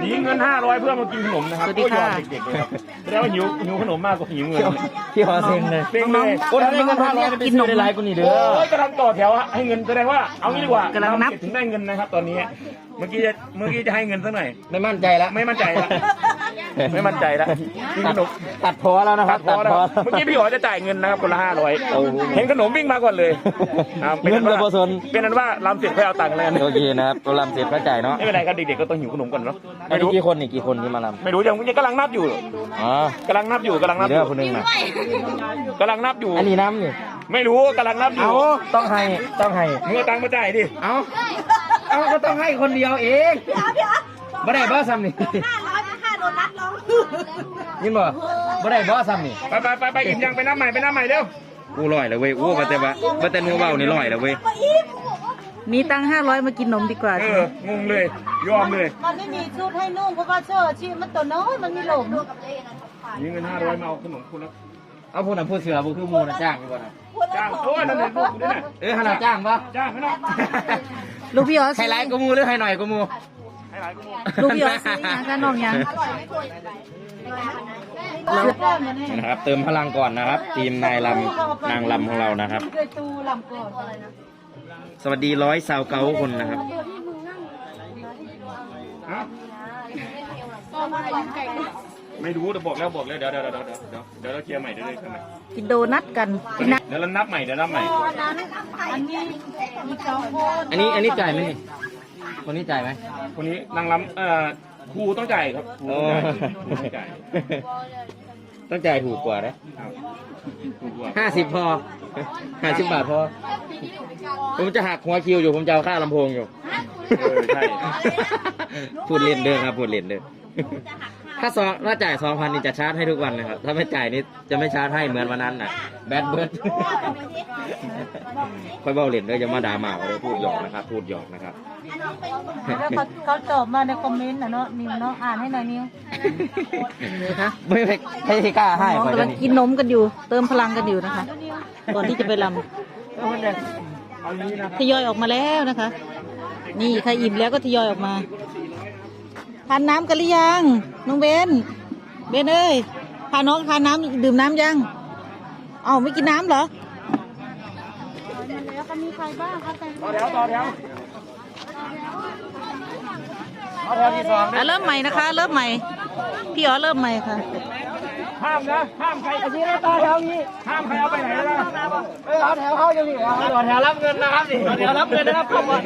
หนีเงินห้าร้อยเพื่อมากินขนมนะครับสวัสดีค่ะโอ้ยยอมเด็กๆเลยครับแสดงว่าหิวหิวขนมมากกว่าหิวเงินพี่ขอเซ็งเลยเซ็งเลยโอ้ถ้าได้เงินห้าร้อยไปซื้อได้หลายกว่านี้เด้โอ้อยกำลังต่อแถวให้เงินแสดงว่าเอางี้ดีกว่ากำลังนับถึงได้เงินนะครับ ตอนนี้ เมื่อกี้จะเมื่อกี้จะให้เงินสักหน่อย ไม่มั่นใจแล้วไม่มั่นใจละ ไม่มั่นใจละกินขนมตัดพอแล้วนะครับพอแล้วเมื่อกี้พี่หอจะจ่ายเงินนะครับคนละห้าร้อยเห็นขนมวิ่งมาก่อนเลยอ่าเป็นเงินว่าเบอร์โซนเป็นนั้นว่าลำเสร็จค่อยเอาตังค์แล้วกันโอเคนะครับตัวลำเสร็จเข้าใจเนาะไม่เป็นไรครับเด็กๆก็ต้องหิวขนมก่อนเนาะอันไม่นี้รู้กี่คนนี่กี่คนที่มาลำไม่รู้ยังยังกำลังนับอยู่อ๋อกำลังนับอยู่กำลังนัมีบอเด้อยู่คนหนึงนะกำลังนับอยู่ อันนี้น้ำนี่ไม่รู้กำลังนับอยู่เอาต้องให้ต้องให้มึงเอาตังค์มาจ่ายดิเอาเอาก็ต้องให้คนเดียวเองบ่ได้บ่ซ้ำนี่ห้าร้อยห้า โดนัทร้องยินบ่บ่ได้บ่ซ้ำนี่ไปไปไปไปอิ่มยังไปนับใหม่ไปนับใหม่เร็วกูลอยแล้วเว้ยโอ้บ่แต่ว่าบ่แต่นัวเว้านี่ลอยแล้วเว้ยมีตังห้าร้อยมากินนมดีกว่าเอองงเลยยอมเลยมันไม่มีชุดให้นุ่งเพราะว่าเสื้อชีมันตัวน้อยมันมีหลมมีเงินห้าร้อยมาเอาขนมคุณแล้วเอาพูดน่ะพูดเสือบ่คือหมู่น่ะจ้างอยู่บ่น่ะจ้างโอ้ยนั่นเลยลูกกูด้วยน่ะเออขนาดจ้างบ่จ้างไม่ต้องลูกพี่อ๋อให้หลายกูหมู่หรือให้หน่อยกูหมู่ให้ห ลายกูหมดลูกพี่อ๋อซื้อยังคะน้องยังนะครับ เติมพลังก่อนนะครับ ทีมนายลำนางลำของเรานะครับเคยตูลำก่อนสวัสดีร้อยสาวเก้าคนนะครับฮะไม่รู้แต่บอกแล้วบอกแล้วเดี๋ยวเดี๋ยวเดี๋ยวเดี๋ยวเดี๋ยวเดี๋ยวเราเคลียร์ใหม่เดี๋ยวเดี๋ยวเคลียร์ใหม่กินโดนัทกันกินนะเดี๋ยวเรานับใหม่เดี๋ยวนับใหม่อันนี้มีสองคนอันนี้อันนี้จ่ายไหมนี่ คนนี้จ่ายไหมคนนี้นางรำเอ่อครูต้องจ่ายครับครูโอ้ต้องจ่ายครูต้องจ่ายต้องจ่ายถูกกว่านะครับครูกลัวห้าสิบพอห้าสิบบาทพอ ผมจะหักหัวคิวอยู่ผมจะเอาค่าลำโพงอยู่ เออใช่ พูดเล่นเด้อครับพูดเล่นเด้อ ถ้าซองถ้าจ่ายสองพันนี่จะชาร์จให้ทุกวันนะครับ ถ้าไม่จ่ายนี่จะไม่ชาร์จให้เหมือนวันนั้นน่ะ แบดเบิร์ดค่อยเบาเล่นเด้ออย่ามาด่าหมาเลยพูดหยอกนะครับ พูดหยอกนะครับ แล้วเขาเขาตอบมาในคอมเมนต์นะเนาะนิวเนาะอ่านให้หน่อยนิวนะคะไม่ไม่ไม่กล้าให้น้องขอจะกำลังนี่กินนมกันอยู่ เติมพลังกันอยู่นะคะ ก่อนที่จะไปลเอานี้นะำทยอยออกมาแล้วนะคะ นี่ใครอิ่มแล้วก็ทยอยออกมา ทานน้ำกันหรือยังน้องเบนเบนเอ้ยพาน้องทานน้ำดื่มน้ำยังเอ้าไม่กินน้ำเหรอแล้วก็มีใครบ้างครับต่อแถวต่อแถวเอาแถวที่สองอะเริ่มใหม่นะคะ เริ่มใหม่ พี่อ๋อเริ่มใหม่ค่ะห้ามนะห้ามใครอาชีพต่อแถวนี้ห้ามใครเอาไปไหนนะเออเอาแถวเข้าอย่างนี้ต่อแถวรับเงินนะครับนี่ต่อแถวรับเงินนะครับเข้ามา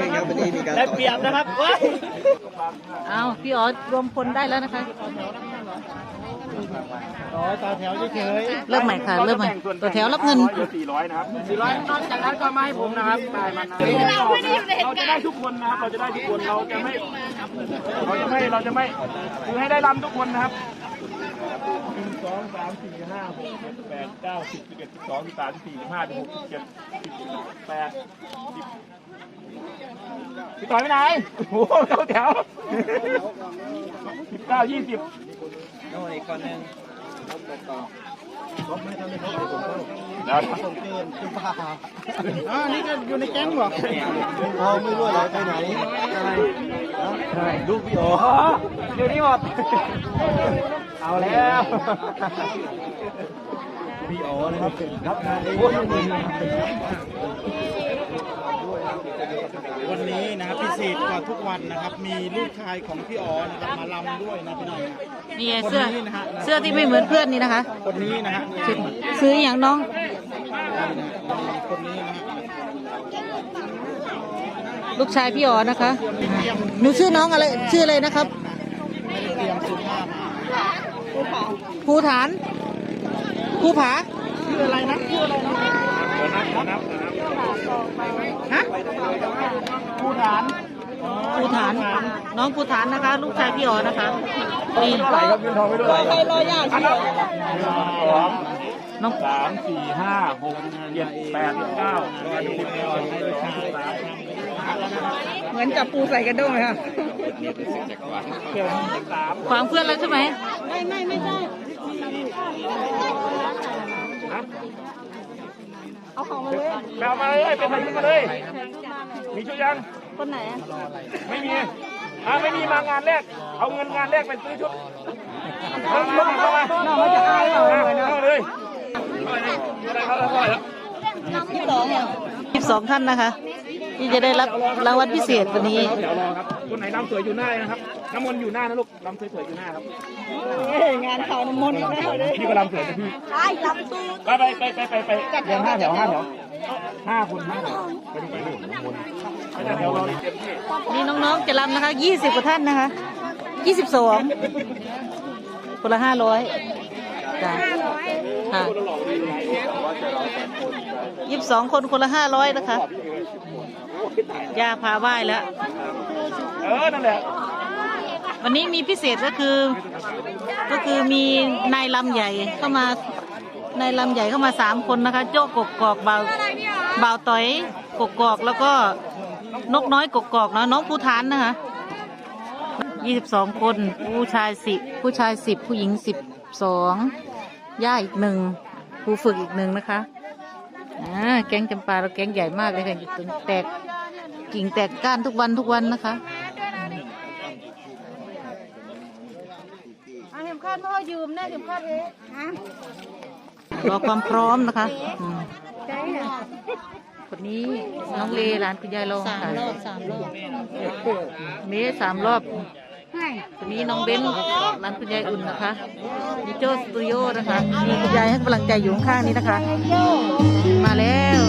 ได้เปรียบนะครับเว้ย เอาพี่อ๋อรวมพลได้แล้วนะคะต่อแถวเฉยเริ่มใหม่ค่ะเริ่มใหม่ตัวแถวรับเงินเหลือสี่ร้อยนะครับสี่ร้อยนอกจากนั้นก็มาให้ผมนะครับได้มานะเราจะได้ทุกคนนะครับเราจะได้ทุกคนเราจะไม่เราจะไม่เราจะไม่คือให้ได้รำทุกคนนะครับ หนึ่งสองสามสี่ห้าหกเจ็ดแปดเก้าสิบสิบเอ็ดสิบสองสิบสามสิบสี่สิบห้าสิบหกสิบเจ็ดสิบแปดสิบพี่ต่อยไปไหน โอ้โหเข้าแถวสิบเก้ายี่สิบโน่นอีกคนนึงเดี๋ยวอ๋อนี่ก็อยู่ในแก๊งบอกเอาไม่รู้อะไรไปไหนใช่ลูกพี่โออ๋ออยู่นี่หมด เอาแล้วพี่โอนะครับรับงานเองวันนี้นะครับพิเศษกว่าทุกวันนะครับ มีลูกชายของพี่อ๋อนะครับมาลำด้วยนะพี่น้องนี่ไงเสื้อเสื้อที่ไม่เหมือนเพื่อนนี่นะคะ คนนี้นะฮะซื้อซื้ออย่างน้องคนนี้นะฮะลูกชายพี่อ๋อนะคะ หนูชื่อน้องอะไร ชื่ออะไรนะครับไม่ได้เตรียมสุภาพมา ภูฐานภูผาชื่ออะไรนะชื่ออะไรนะฮะผู้ฐานภูฐาน น้องภูฐานนะคะ ลูกชายพี่อ๋อนะคะนี่ไหลครับเงินทองไปด้วยใครรอยาชีสองน้องสามสี่ห้าหกเจ็ดแปดเก้าสิบสิบเอ็ดสิบสองสิบสามเหมือนจับปูใส่กระด้งเลยค่ะ เกี่ยวามขวางเพื่อนแล้วใช่ไหมไม่ไม่ไม่ใช่เอาของมาเลยไปเอามาเลยไปใส่ชุมาเลย มีชุดยัง คนไหน ไม่มีอ่าไม่มีมางานแรก เอาเงินงานแรกไปซื้อชุดมามามามาน้องเขาจะอายเอาเลยอะไรเขาเขาแล้วสิบสองท่านนะคะ ที่จะได้รับรางวัลพิเศษวันนี้ เดี๋ยวรอครับ คนไหนลำสวยอยู่หน้านะครับ น้ำมนต์อยู่หน้านะลูกลำสวยๆอยู่หน้าครับงานเขาน้ำมนต์อีกแล้วเลยพี่ก็ลำสวยนะพี่ใช่รับตู้ไปไปไปไปไปไปเรียงห้าแถวห้าแถวห้าคนห้าแถวไปดูไปดูน้ำมนต์ไปจัดแถวรอเลยเต็มที่นี่น้องๆจะรำนะคะยี่สิบกว่าท่านนะคะยี่สิบสองคนละห้าร้อยจ้ะค่ะยี่สิบสองคนคนละห้าร้อยนะคะ ย่าพาไหว้แล้ว เออ นั่นแหละวันนี้มีพิเศษก็คือ ก็คือมีนายลำใหญ่เข้ามานายลำใหญ่เข้ามาสามคนนะคะ โจ้กกกอกเบาเบาต่อยกกกอกแล้วก็นกน้อยกกกอกเนาะน้องภูฐานนะคะยี่สิบสองคนผู้ชายสิบผู้ชายสิบผู้หญิงสิบสองย่าอีกหนึ่งครูฝึกอีกหนึ่งนะคะอ่าแก๊งจำปาเราแก๊งใหญ่มากเลยค่ะแตก กิ่งแตกก้านทุกวันทุกวันนะคะเข็มขัดพ่อยืมแน่เข็มขัดเอ๊ะฮะรอความพร้อมนะคะอืมใจอะคนนี้น้องเลหลานคุณยายลองสามค่ะรอบสามรอบเมสสามรอบให้คนนี้น้องเบนร้านคุณยายอุ่นนะคะมีโจสตูดิโอนะคะมีคุณยายให้กำลังใจอยู่ข้างๆนี้นะคะ มาแล้ว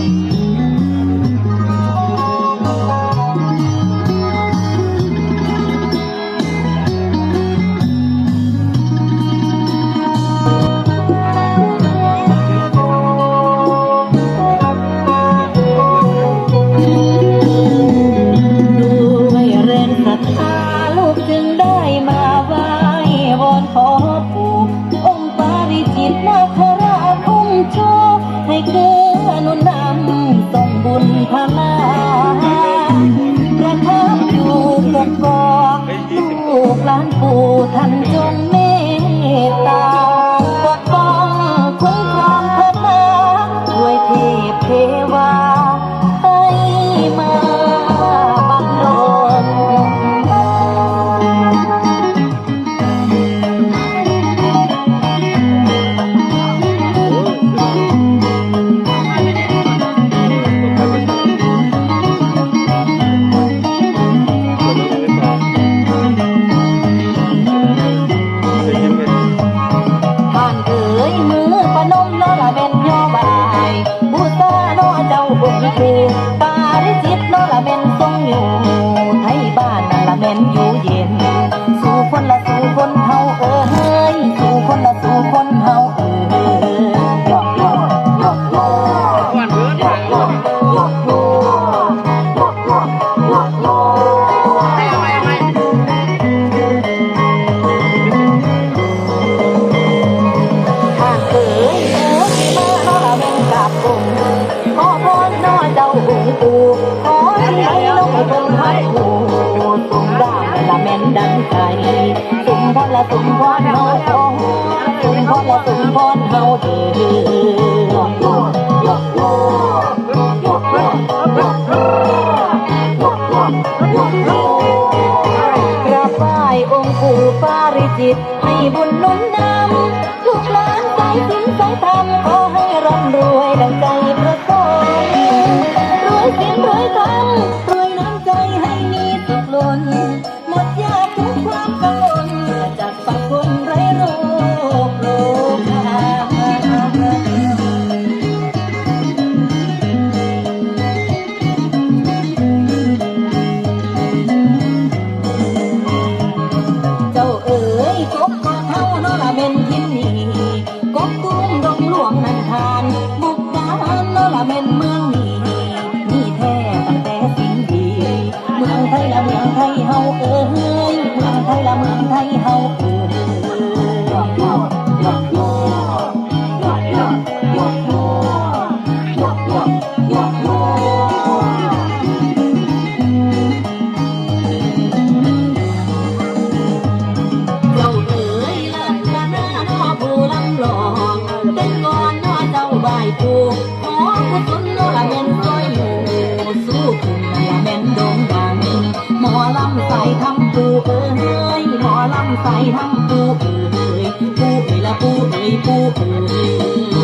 เจ้าบุญครูปาริจิตน้อละเป็น ายสินสายธรรมขอใ ใส่ทั้งปูเอ๋ยปูเอ๋ยละปูเอ๋ยปูเอ๋ย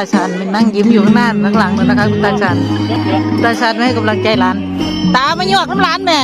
าชันมันนั่งยิ้มอยู่ข้างหน้าหลังๆเลยนะคะคุณตาชันตาชันให้กำลังใจหลาน ตาไม่หยอกน้ำหลานแม่